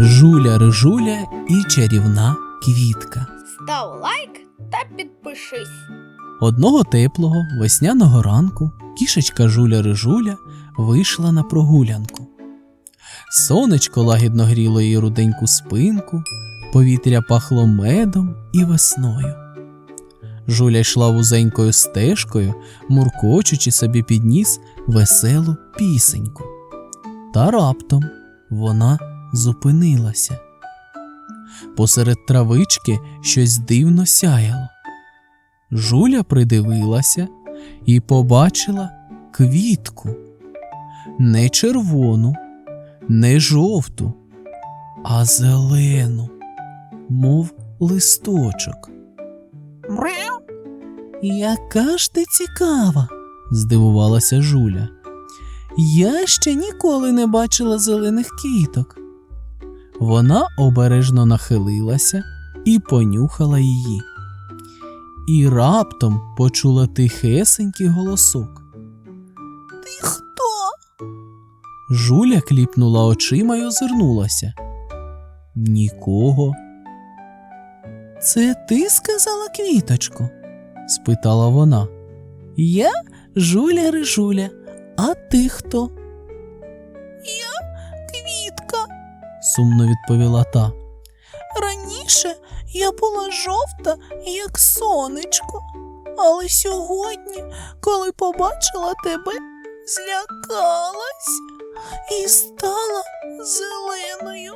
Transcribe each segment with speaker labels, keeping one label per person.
Speaker 1: Жуля рижуля і чарівна квітка.
Speaker 2: Став лайк та підпишись.
Speaker 1: Одного теплого весняного ранку кішечка Жуля Рижуля вийшла на прогулянку. Сонечко лагідно гріло її руденьку спинку, повітря пахло медом і весною. Жуля йшла вузенькою стежкою, муркочучи собі під ніс веселу пісеньку. Та раптом вона зупинилася. Посеред травички щось дивно сяяло. Жуля придивилася і побачила квітку. Не червону, не жовту, а зелену, мов листочок.
Speaker 2: Мряу.
Speaker 1: Яка ж ти цікава, здивувалася Жуля. Я ще ніколи не бачила зелених квіток. Вона обережно нахилилася і понюхала її. І раптом почула тихесенький голосок.
Speaker 2: Ти хто?
Speaker 1: Жуля кліпнула очима й озирнулася. Нікого. Це ти сказала квіточку? спитала вона. Я Жуля Рижуля, а ти хто? Сумно відповіла та.
Speaker 2: Раніше я була жовта, як сонечко. Але сьогодні, коли побачила тебе, злякалась і стала зеленою.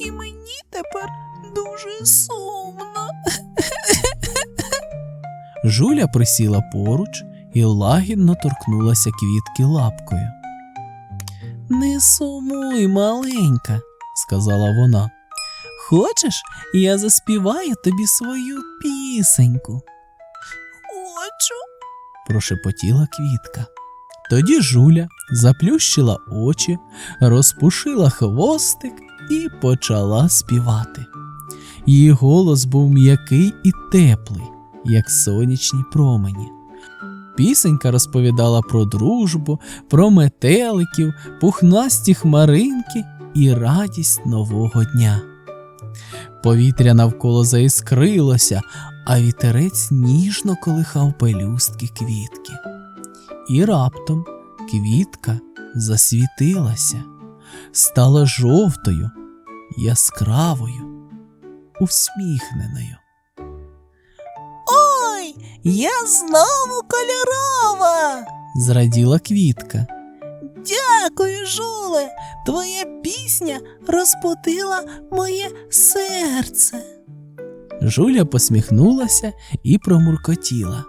Speaker 2: І мені тепер дуже сумно.
Speaker 1: Жуля присіла поруч і лагідно торкнулася квітки лапкою. Не сумуй, маленька, сказала вона. Хочеш, я заспіваю тобі свою пісеньку,
Speaker 2: Хочу.
Speaker 1: прошепотіла квітка. Тоді Жуля заплющила очі, розпушила хвостик і почала співати. Її голос був м'який і теплий, як сонячні промені. Пісенька розповідала про дружбу, про метеликів, пухнасті хмаринки і радість нового дня. Повітря навколо заіскрилося, а вітерець ніжно колихав пелюстки квітки. І раптом квітка засвітилася, стала жовтою, яскравою, усміхненою.
Speaker 2: Я знову кольорова.
Speaker 1: Зраділа квітка.
Speaker 2: Дякую, Жуле. Твоя пісня розбудила моє серце.
Speaker 1: Жуля посміхнулася і промуркотіла.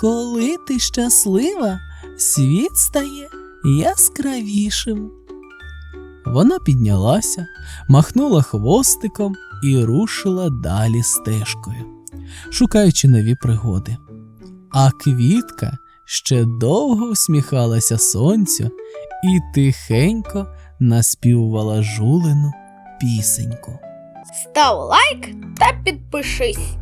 Speaker 1: Коли ти щаслива, світ стає яскравішим. Вона піднялася, махнула хвостиком і рушила далі стежкою, шукаючи нові пригоди. А квітка ще довго усміхалася сонцю і тихенько наспівувала жулину пісеньку.
Speaker 2: Став лайк та підпишись.